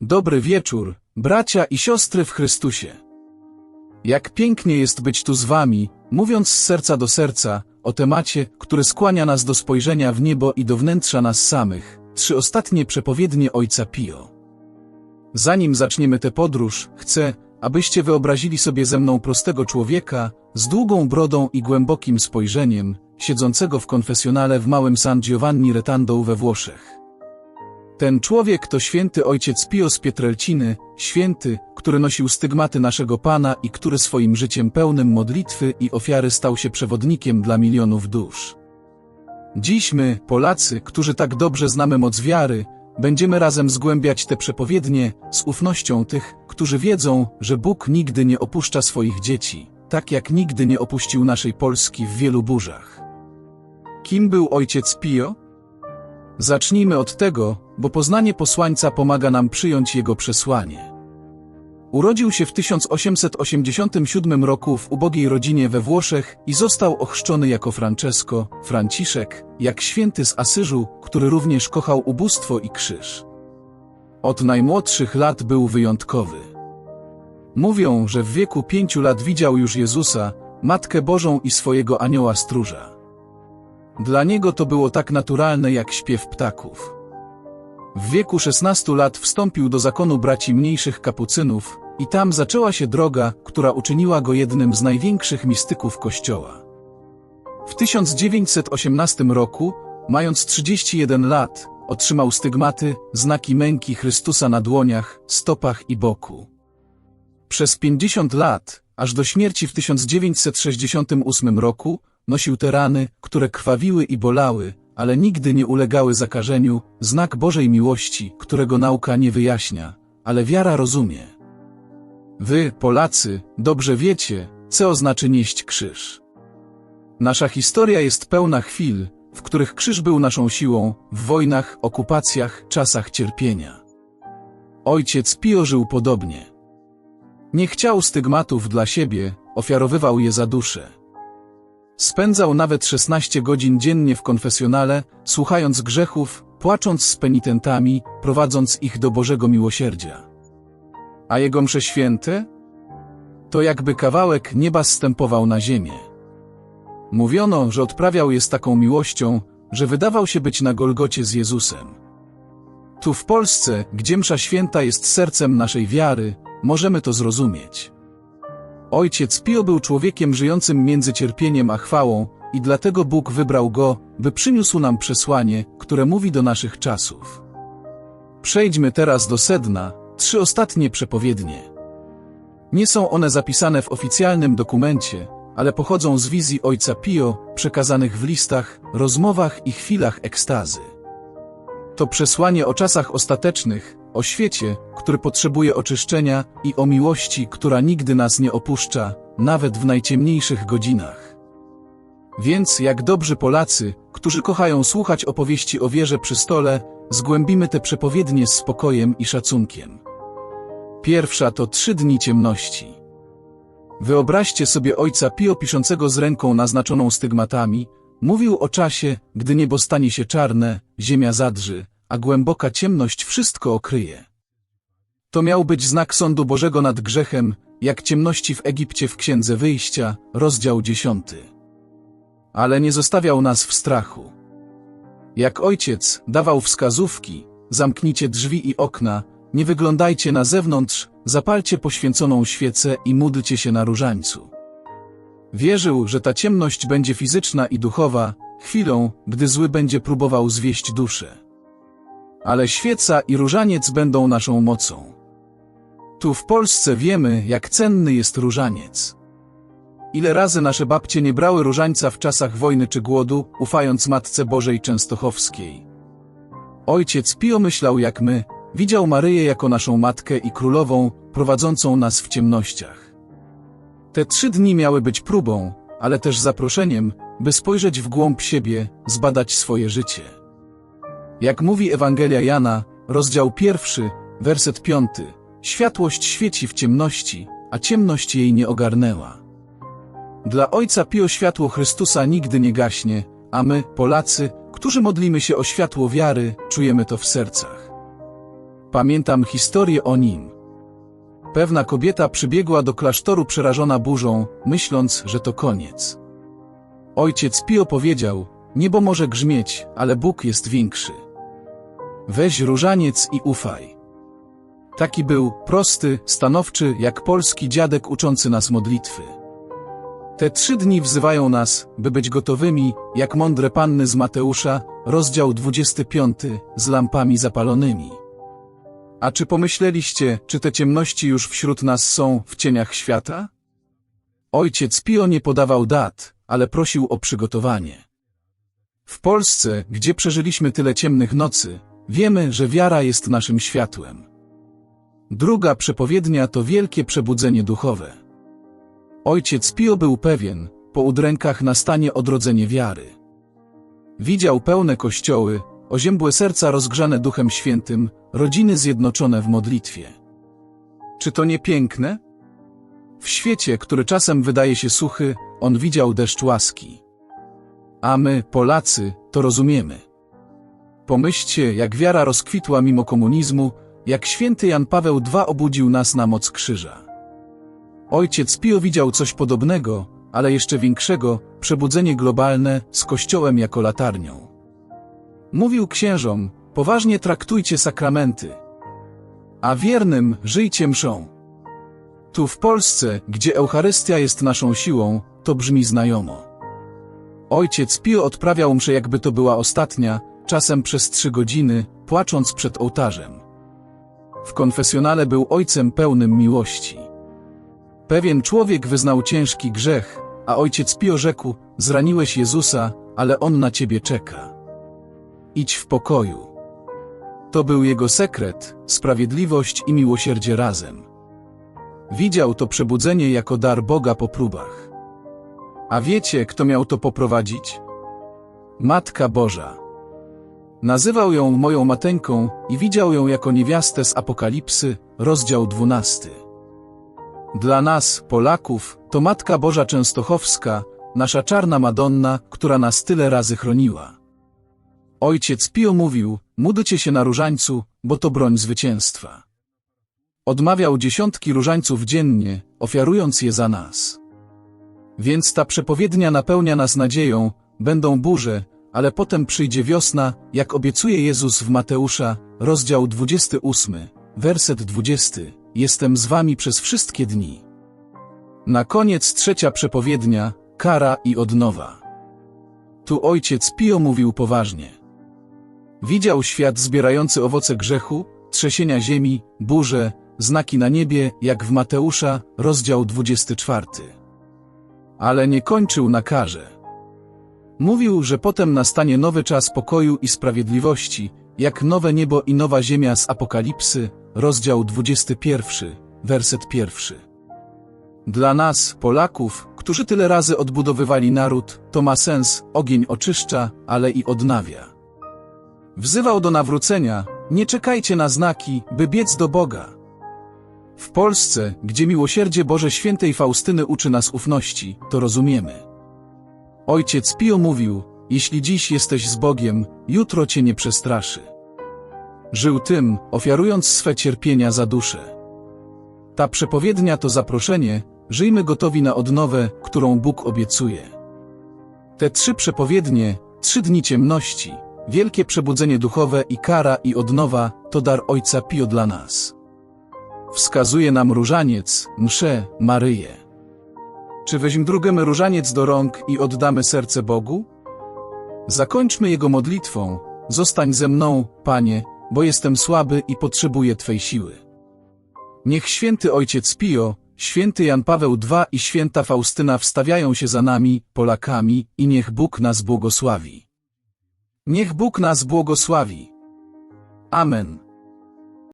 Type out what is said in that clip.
Dobry wieczór, bracia i siostry w Chrystusie. Jak pięknie jest być tu z wami, mówiąc z serca do serca, o temacie, który skłania nas do spojrzenia w niebo i do wnętrza nas samych, trzy ostatnie przepowiednie Ojca Pio. Zanim zaczniemy tę podróż, chcę, abyście wyobrazili sobie ze mną prostego człowieka, z długą brodą i głębokim spojrzeniem, siedzącego w konfesjonale w małym San Giovanni Retando we Włoszech. Ten człowiek to święty ojciec Pio z Pietrelciny, święty, który nosił stygmaty naszego Pana i który swoim życiem pełnym modlitwy i ofiary stał się przewodnikiem dla milionów dusz. Dziś my, Polacy, którzy tak dobrze znamy moc wiary, będziemy razem zgłębiać te przepowiednie z ufnością tych, którzy wiedzą, że Bóg nigdy nie opuszcza swoich dzieci, tak jak nigdy nie opuścił naszej Polski w wielu burzach. Kim był ojciec Pio? Zacznijmy od tego, bo poznanie posłańca pomaga nam przyjąć jego przesłanie. Urodził się w 1887 roku w ubogiej rodzinie we Włoszech i został ochrzczony jako Francesco, Franciszek, jak święty z Asyżu, który również kochał ubóstwo i krzyż. Od najmłodszych lat był wyjątkowy. Mówią, że w wieku pięciu lat widział już Jezusa, Matkę Bożą i swojego anioła stróża. Dla niego to było tak naturalne jak śpiew ptaków. W wieku 16 lat wstąpił do zakonu braci mniejszych kapucynów i tam zaczęła się droga, która uczyniła go jednym z największych mistyków Kościoła. W 1918 roku, mając 31 lat, otrzymał stygmaty, znaki męki Chrystusa na dłoniach, stopach i boku. Przez 50 lat, aż do śmierci w 1968 roku, nosił te rany, które krwawiły i bolały, ale nigdy nie ulegały zakażeniu, znak Bożej miłości, którego nauka nie wyjaśnia, ale wiara rozumie. Wy, Polacy, dobrze wiecie, co oznaczy nieść krzyż. Nasza historia jest pełna chwil, w których krzyż był naszą siłą, w wojnach, okupacjach, czasach cierpienia. Ojciec Pio żył podobnie. Nie chciał stygmatów dla siebie, ofiarowywał je za duszę. Spędzał nawet 16 godzin dziennie w konfesjonale, słuchając grzechów, płacząc z penitentami, prowadząc ich do Bożego miłosierdzia. A jego msze święte? To jakby kawałek nieba zstępował na ziemię. Mówiono, że odprawiał je z taką miłością, że wydawał się być na Golgocie z Jezusem. Tu w Polsce, gdzie msza święta jest sercem naszej wiary, możemy to zrozumieć. Ojciec Pio był człowiekiem żyjącym między cierpieniem a chwałą i dlatego Bóg wybrał go, by przyniósł nam przesłanie, które mówi do naszych czasów. Przejdźmy teraz do sedna, trzy ostatnie przepowiednie. Nie są one zapisane w oficjalnym dokumencie, ale pochodzą z wizji ojca Pio, przekazanych w listach, rozmowach i chwilach ekstazy. To przesłanie o czasach ostatecznych, o świecie, który potrzebuje oczyszczenia i o miłości, która nigdy nas nie opuszcza, nawet w najciemniejszych godzinach. Więc jak dobrzy Polacy, którzy kochają słuchać opowieści o wierze przy stole, zgłębimy te przepowiednie z spokojem i szacunkiem. Pierwsza to trzy dni ciemności. Wyobraźcie sobie ojca Pio piszącego z ręką naznaczoną stygmatami, mówił o czasie, gdy niebo stanie się czarne, ziemia zadrży, a głęboka ciemność wszystko okryje. To miał być znak sądu Bożego nad grzechem, jak ciemności w Egipcie w Księdze Wyjścia, rozdział dziesiąty. Ale nie zostawiał nas w strachu. Jak ojciec dawał wskazówki, zamknijcie drzwi i okna, nie wyglądajcie na zewnątrz, zapalcie poświęconą świecę i módlcie się na różańcu. Wierzył, że ta ciemność będzie fizyczna i duchowa, chwilą, gdy zły będzie próbował zwieść duszę. Ale świeca i różaniec będą naszą mocą. Tu w Polsce wiemy, jak cenny jest różaniec. Ile razy nasze babcie nie brały różańca w czasach wojny czy głodu, ufając Matce Bożej Częstochowskiej. Ojciec Pio myślał jak my, widział Maryję jako naszą matkę i królową, prowadzącą nas w ciemnościach. Te trzy dni miały być próbą, ale też zaproszeniem, by spojrzeć w głąb siebie, zbadać swoje życie. Jak mówi Ewangelia Jana, rozdział pierwszy, werset piąty, światłość świeci w ciemności, a ciemność jej nie ogarnęła. Dla Ojca Pio światło Chrystusa nigdy nie gaśnie, a my, Polacy, którzy modlimy się o światło wiary, czujemy to w sercach. Pamiętam historię o nim. Pewna kobieta przybiegła do klasztoru przerażona burzą, myśląc, że to koniec. Ojciec Pio powiedział, niebo może grzmieć, ale Bóg jest większy. Weź różaniec i ufaj. Taki był, prosty, stanowczy, jak polski dziadek uczący nas modlitwy. Te trzy dni wzywają nas, by być gotowymi, jak mądre panny z Mateusza, rozdział 25, z lampami zapalonymi. A czy pomyśleliście, czy te ciemności już wśród nas są w cieniach świata? Ojciec Pio nie podawał dat, ale prosił o przygotowanie. W Polsce, gdzie przeżyliśmy tyle ciemnych nocy, wiemy, że wiara jest naszym światłem. Druga przepowiednia to wielkie przebudzenie duchowe. Ojciec Pio był pewien, po udrękach nastanie odrodzenie wiary. Widział pełne kościoły, oziębłe serca rozgrzane Duchem Świętym, rodziny zjednoczone w modlitwie. Czy to nie piękne? W świecie, który czasem wydaje się suchy, on widział deszcz łaski. A my, Polacy, to rozumiemy. Pomyślcie, jak wiara rozkwitła mimo komunizmu, jak święty Jan Paweł II obudził nas na moc krzyża. Ojciec Pio widział coś podobnego, ale jeszcze większego, przebudzenie globalne z Kościołem jako latarnią. Mówił księżom, poważnie traktujcie sakramenty, a wiernym żyjcie mszą. Tu w Polsce, gdzie Eucharystia jest naszą siłą, to brzmi znajomo. Ojciec Pio odprawiał mszę jakby to była ostatnia, czasem przez trzy godziny, płacząc przed ołtarzem. W konfesjonale był ojcem pełnym miłości. Pewien człowiek wyznał ciężki grzech, a ojciec Pio rzekł, zraniłeś Jezusa, ale On na ciebie czeka. Idź w pokoju. To był jego sekret, sprawiedliwość i miłosierdzie razem. Widział to przebudzenie jako dar Boga po próbach. A wiecie, kto miał to poprowadzić? Matka Boża. Nazywał ją moją mateńką i widział ją jako niewiastę z Apokalipsy, rozdział 12. Dla nas, Polaków, to Matka Boża Częstochowska, nasza czarna Madonna, która nas tyle razy chroniła. Ojciec Pio mówił, módlcie się na różańcu, bo to broń zwycięstwa. Odmawiał dziesiątki różańców dziennie, ofiarując je za nas. Więc ta przepowiednia napełnia nas nadzieją, będą burze, ale potem przyjdzie wiosna, jak obiecuje Jezus w Mateusza, rozdział 28, werset 20. Jestem z wami przez wszystkie dni. Na koniec trzecia przepowiednia, kara i odnowa. Tu ojciec Pio mówił poważnie. Widział świat zbierający owoce grzechu, trzesienia ziemi, burze, znaki na niebie, jak w Mateusza, rozdział 24. Ale nie kończył na karze. Mówił, że potem nastanie nowy czas pokoju i sprawiedliwości, jak nowe niebo i nowa ziemia z Apokalipsy, rozdział 21, werset pierwszy. Dla nas, Polaków, którzy tyle razy odbudowywali naród, to ma sens, ogień oczyszcza, ale i odnawia. Wzywał do nawrócenia, nie czekajcie na znaki, by biec do Boga. W Polsce, gdzie miłosierdzie Boże Świętej Faustyny uczy nas ufności, to rozumiemy. Ojciec Pio mówił, jeśli dziś jesteś z Bogiem, jutro cię nie przestraszy. Żył tym, ofiarując swe cierpienia za duszę. Ta przepowiednia to zaproszenie, żyjmy gotowi na odnowę, którą Bóg obiecuje. Te trzy przepowiednie, trzy dni ciemności, wielkie przebudzenie duchowe i kara i odnowa, to dar Ojca Pio dla nas. Wskazuje nam różaniec, mszę, Maryję. Czy weźmiemy różaniec do rąk i oddamy serce Bogu? Zakończmy jego modlitwą. Zostań ze mną, Panie, bo jestem słaby i potrzebuję Twej siły. Niech święty Ojciec Pio, święty Jan Paweł II i święta Faustyna wstawiają się za nami, Polakami, i niech Bóg nas błogosławi. Niech Bóg nas błogosławi. Amen.